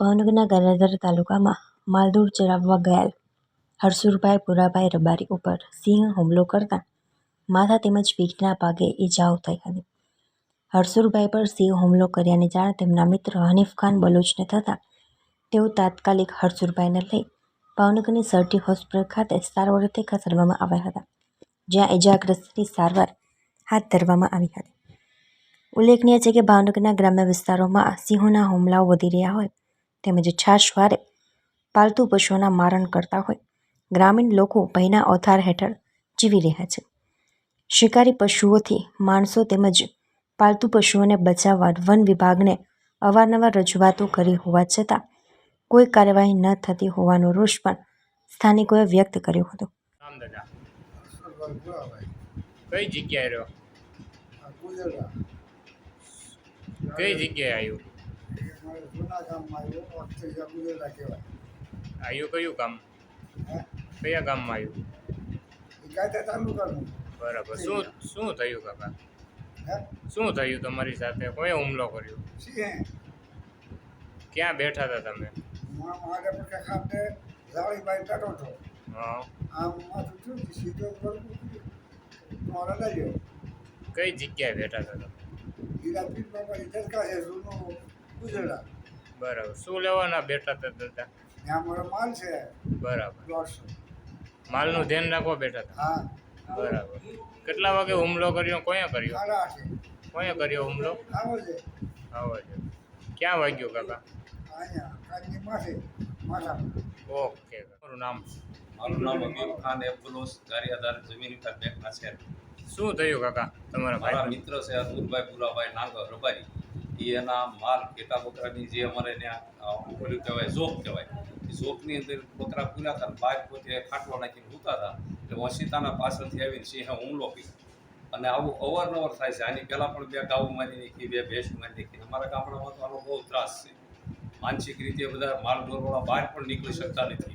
ભાવનગરના ગારિયાધાર તાલુકામાં માલઢોર ચરાવવા ગયેલ હરસુરભાઈ પુરાભાઈ રબારી ઉપર સિંહ હુમલો કરતા માથા તેમજ પીઠના ભાગે ઈજાઓ થઈ હતી. હરસુરભાઈ પર સિંહ હુમલો કર્યાની જાણ તેમના મિત્ર હનીફખાન બલોચને થતાં તેઓ તાત્કાલિક હરસુરભાઈને લઈ ભાવનગરની સરટી હોસ્પિટલ ખાતે સારવાર અર્થે ખસેડવામાં આવ્યા હતા, જ્યાં ઈજાગ્રસ્તની સારવાર હાથ ધરવામાં આવી હતી. ઉલ્લેખનીય છે કે ભાવનગરના ગ્રામ્ય વિસ્તારોમાં સિંહોના હુમલાઓ વધી રહ્યા હોય તેમજ છાશવારે પાલતુ પશુઓના મારણ કરતા હોય. ગ્રામીણ લોકો ભયના ઓથાર હેઠળ જીવી રહ્યા છે. શિકારી પશુઓથી માણસો તેમજ પાલતુ પશુઓને બચાવવા વન વિભાગને અવારનવાર રજૂઆતો કરી હોવા છતાં કોઈ કાર્યવાહી ન થતી હોવાનો રોષ પણ સ્થાનિકોએ વ્યક્ત કર્યો હતો. કઈ જગ્યાએ રહ્યો? કઈ જગ્યાએ આવ્યું? જૂના ગામમાં આવ્યો કહેવાય આવ્યું કયું ગામ? કયા ગામમાં આવ્યું કાયદા તાલુકાનું બરાબર. શું શું થયું કાકા? શું થયું તમારી સાથે? કોઈ હુમલો કર્યો? ક્યાં બેઠા હતા તમે? મારે પણ બેઠો હતો હા. આમ માથું સીધો મારા કઈ જગ્યાએ બેઠા હતા તમે? હીરા પીર બાબાની દરગાહ છે જૂનું બરાબર. શું લેવાના બેઠા હતા દાદા? ત્યાં મારો માલ છે. બરાબર. દોઢસો. માલનું ધ્યાન રાખવા બેઠા હતા હા. બરાબર. કેટલા વાગે હુમલો કર્યો? કોયા કર્યો? કોયા કર્યો હુમલો? આવો છે. આવો છે. ક્યાં વાગ્યો કાકા? ઓકે. મારું નામ? મારું નામ અમીર ખાન એબ્દુલોસ ગારિયાદાર જમીન વિકાસ બેંકના છે શું થયું કાકા તમારા મારા મિત્ર છે અતુલભાઈ પુલાભાઈ નાગર રબારી. એના માલ ઘેટા બકરાની જે અમારે ત્યાં પેલું કહેવાય ઝોક કહેવાય. ઝોકની અંદર બકરા પૂરા હતા બાઇક પોતે ખાટલો નાખીને સૂતા હતા. એટલે વસીતાના પાછળથી આવીને સિંહે હુમલો કર્યો. અને આવું અવારનવાર થાય છે. આની પહેલાં પણ બે ગાઉ મારી નાખી, બે ભેંસ મારી નાખી. અમારા ગામડામાં તો આનો બહુ ત્રાસ છે. માનસિક રીતે બધા માલ ઢોરવાળા બહાર પણ નીકળી શકતા નથી.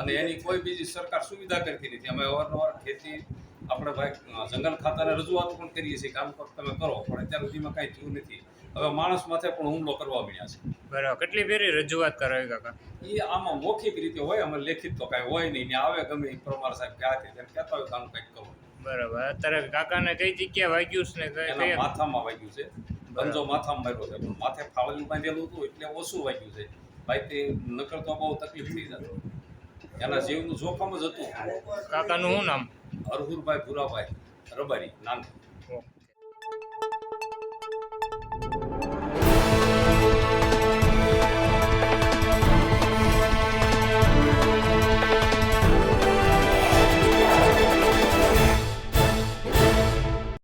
અને એની કોઈ બીજી સરકાર સુવિધા કરતી નથી. અમે અવારનવાર ખેતી, આપણે ભાઈ જંગલ ખાતાને રજૂઆતો પણ કરીએ છીએ કામ તમે કરો, પણ અત્યાર સુધીમાં કાંઈ થયું નથી. હવે માણસ માથે પણ હુમલો કરવા મળ્યા છે. બરાબર. કેટલી ફેરી રજૂઆત કરાવી કાકા? એ આમાં મૌખિક રીતે હોય અમે લેખિત તો કાંઈ હોય નહીં. ને આવે ગમે એ પ્રમાણ સાહેબ ક્યાંથી તેમ કહેતા હોય કામ કંઈક કહું બરાબર. અત્યારે કાકાને કઈ જગ્યાએ વાગ્યું છે ને કઈ માથામાં વાગ્યું છે. ગંજો માથામાં માર્યો છે. પણ માથે ફાવલું બાંધેલું હતું એટલે ઓછું વાગ્યું છે. ભાઈ તે નકર તો બહુ તકલીફ થઈ જતો એના જીવનું જોખમ જ હતું. કાકાનું શું નામ? અરહુરભાઈ ભુરાભાઈ રબારી નાનક